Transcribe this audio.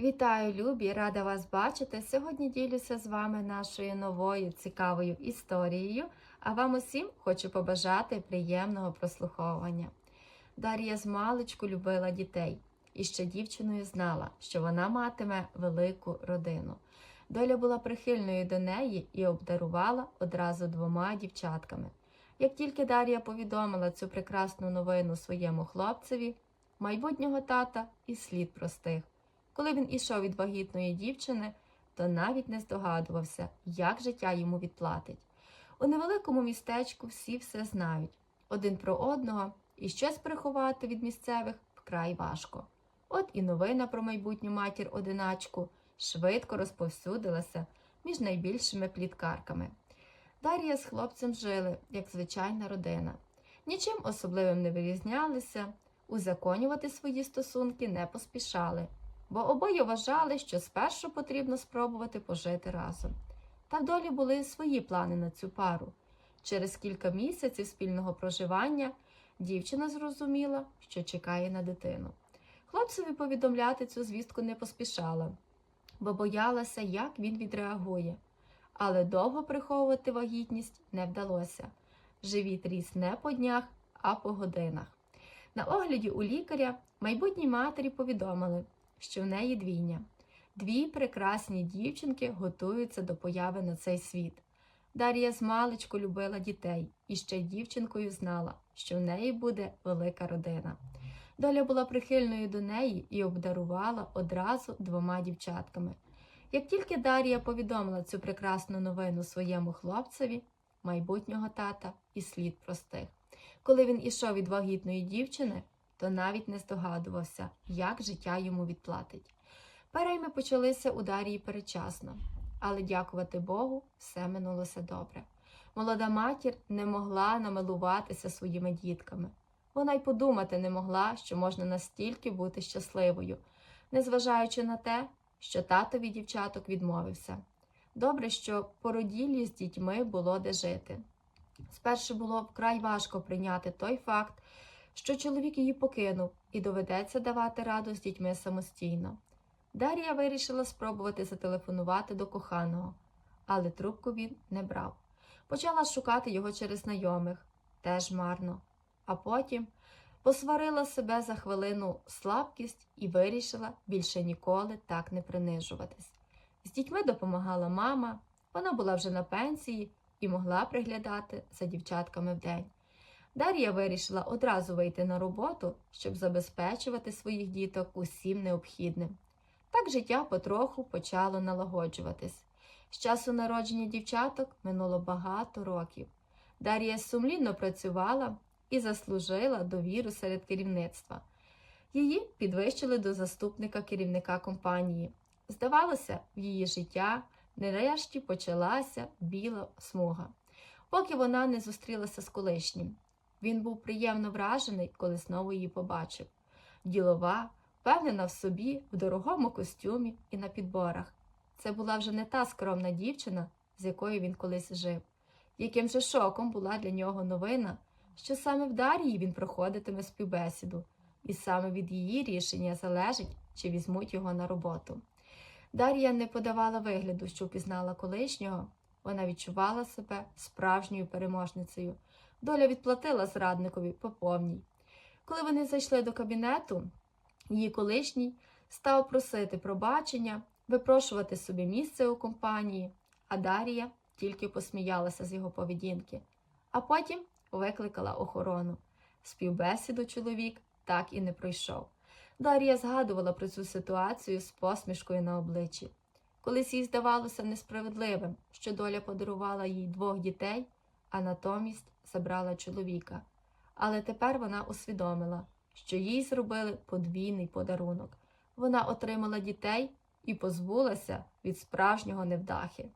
Вітаю, любі! Рада вас бачити. Сьогодні ділюся з вами нашою новою цікавою історією, а вам усім хочу побажати приємного прослуховування. Дар'я з маличку любила дітей і ще дівчиною знала, що вона матиме велику родину. Доля була прихильною до неї і обдарувала одразу двома дівчатками. Як тільки Дар'я повідомила цю прекрасну новину своєму хлопцеві, майбутнього тата і слід простих. Коли він ішов від вагітної дівчини, то навіть не здогадувався, як життя йому відплатить. У невеликому містечку всі все знають один про одного, і щось приховати від місцевих вкрай важко. От і новина про майбутню матір одиначку швидко розповсюдилася між найбільшими пліткарками. Дар'я з хлопцем жили, як звичайна родина. Нічим особливим не вирізнялися, узаконювати свої стосунки не поспішали бо обоє вважали, що спершу потрібно спробувати пожити разом. Та в долі були свої плани на цю пару. Через кілька місяців спільного проживання дівчина зрозуміла, що чекає на дитину. Хлопцеві повідомляти цю звістку не поспішала, бо боялася, як він відреагує. Але довго приховувати вагітність не вдалося. Живіт ріс не по днях, а по годинах. На огляді у лікаря майбутній матері повідомили, що в неї двійня. Дві прекрасні дівчинки готуються до появи на цей світ. Дар'я з маличку любила дітей і ще дівчинкою знала, що в неї буде велика родина. Доля була прихильною до неї і обдарувала одразу двома дівчатками. Як тільки Дар'я повідомила цю прекрасну новину своєму хлопцеві, майбутнього тата і слід простих. Коли він ішов від вагітної дівчини, то навіть не здогадувався, як життя йому відплатить. Перейми почалися у Дарії передчасно, але, дякувати Богу, все минулося добре. Молода матір не могла намилуватися своїми дітками. Вона й подумати не могла, що можна настільки бути щасливою, незважаючи на те, що татові дівчаток відмовився. Добре, що породіллі з дітьми було де жити. Спершу було вкрай важко прийняти той факт, що чоловік її покинув і доведеться давати раду з дітьми самостійно. Дар'я вирішила спробувати зателефонувати до коханого, але трубку він не брав. Почала шукати його через знайомих, теж марно, а потім посварила себе за хвилину слабкість і вирішила більше ніколи так не принижуватись. З дітьми допомагала мама, вона була вже на пенсії і могла приглядати за дівчатками вдень. Дар'я вирішила одразу вийти на роботу, щоб забезпечувати своїх діток усім необхідним. Так життя потроху почало налагоджуватись. З часу народження дівчаток минуло багато років. Дар'я сумлінно працювала і заслужила довіру серед керівництва. Її підвищили до заступника керівника компанії. Здавалося, в її життя нарешті почалася біла смуга, поки вона не зустрілася з колишнім. Він був приємно вражений, коли знову її побачив. Ділова, впевнена в собі, в дорогому костюмі і на підборах. Це була вже не та скромна дівчина, з якою він колись жив. Яким же шоком була для нього новина, що саме в Дарії він проходитиме співбесіду, і саме від її рішення залежить, чи візьмуть його на роботу. Дар'я не подавала вигляду, що впізнала колишнього, вона відчувала себе справжньою переможницею. Доля відплатила зрадникові по повній. Коли вони зайшли до кабінету, її колишній став просити пробачення, випрошувати собі місце у компанії, а Дарія тільки посміялася з його поведінки, а потім викликала охорону. Співбесіду чоловік так і не пройшов. Дар'я згадувала про цю ситуацію з посмішкою на обличчі. Колись їй здавалося несправедливим, що доля подарувала їй двох дітей, а натомість забрала чоловіка. Але тепер вона усвідомила, що їй зробили подвійний подарунок. Вона отримала дітей і позбулася від справжнього невдахи.